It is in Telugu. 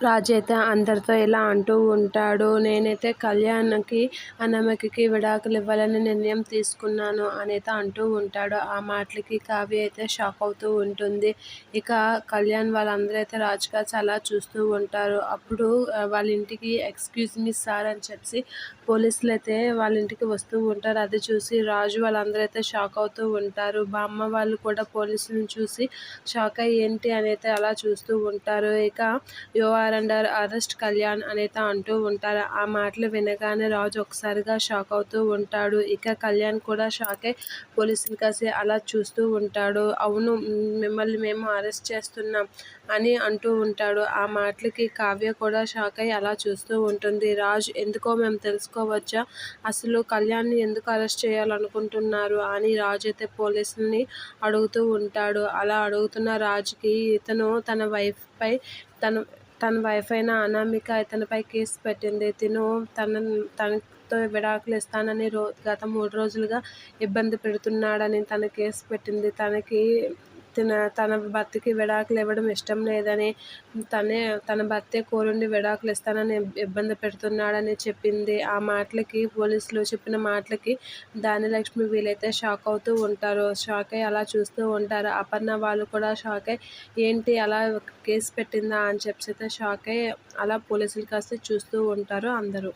రాజు అయితే అందరితో ఇలా అంటూ ఉంటాడు నేనైతే కళ్యాణ్కి అనామికకి విడాకులు ఇవ్వాలని నిర్ణయం తీసుకున్నాను అనైతే అంటూ ఉంటాడు. ఆ మాటలకి కావ్య అయితే షాక్ అవుతూ ఉంటుంది. ఇక కళ్యాణ్ వాళ్ళందరూ అయితే రాజుగా చాలా చూస్తూ ఉంటారు. అప్పుడు వాళ్ళ ఇంటికి ఎక్స్క్యూజ్ మీ సార్ అని చెప్పి పోలీసులు అయితే వాళ్ళ ఇంటికి వస్తూ ఉంటారు. అది చూసి రాజు వాళ్ళందరూ అయితే షాక్ అవుతూ ఉంటారు. బామ్మ వాళ్ళు కూడా పోలీసులను చూసి షాక్ అయ్యి ఏంటి? అని అయితే అలా చూస్తూ ఉంటారు. ఇక యువ ఆర్ అండర్ అరెస్ట్ కళ్యాణ్ అనేది అంటూ ఉంటారు. ఆ మాటలు వినగానే రాజు ఒకసారిగా షాక్ అవుతూ ఉంటాడు. ఇక కళ్యాణ్ కూడా షాక్ అయి పోలీసులు కాసి అలా చూస్తూ ఉంటాడు. అవును మిమ్మల్ని మేము అరెస్ట్ చేస్తున్నాం అని అంటూ ఉంటాడు. ఆ మాటలకి కావ్య కూడా షాక్ అయి అలా చూస్తూ ఉంటుంది. రాజు ఎందుకో మేము తెలుసుకోవచ్చా? అసలు కళ్యాణ్ని ఎందుకు అరెస్ట్ చేయాలనుకుంటున్నారు? అని రాజు అయితే పోలీసుల్ని అడుగుతూ ఉంటాడు. అలా అడుగుతున్న రాజుకి ఇతను తన వైఫ్ పై తన వైఫ్ అయిన అనామిక ఇతనిపై కేసు పెట్టింది. తిను తన తనతో విడాకులు ఇస్తానని రో గత మూడు రోజులుగా ఇబ్బంది పెడుతున్నాడని తన కేసు పెట్టింది. తనకి తన తన భర్తకి విడాకులు ఇవ్వడం ఇష్టం లేదని తనే తన భర్తే కోరుండి విడాకులు ఇస్తానని ఇబ్బంది పెడుతున్నాడని చెప్పింది. ఆ మాటలకి పోలీసులు చెప్పిన మాటలకి దానిలక్ష్మి వీలైతే షాక్ అవుతూ ఉంటారు. షాక్ అయ్యి అలా చూస్తూ ఉంటారు. అపర్ణ వాళ్ళు కూడా షాక్ అయ్యి ఏంటి అలా కేసు పెట్టిందా? అని చెప్పి అయితే షాక్ అయ్యి అలా పోలీసులు కాస్త చూస్తూ ఉంటారు అందరూ.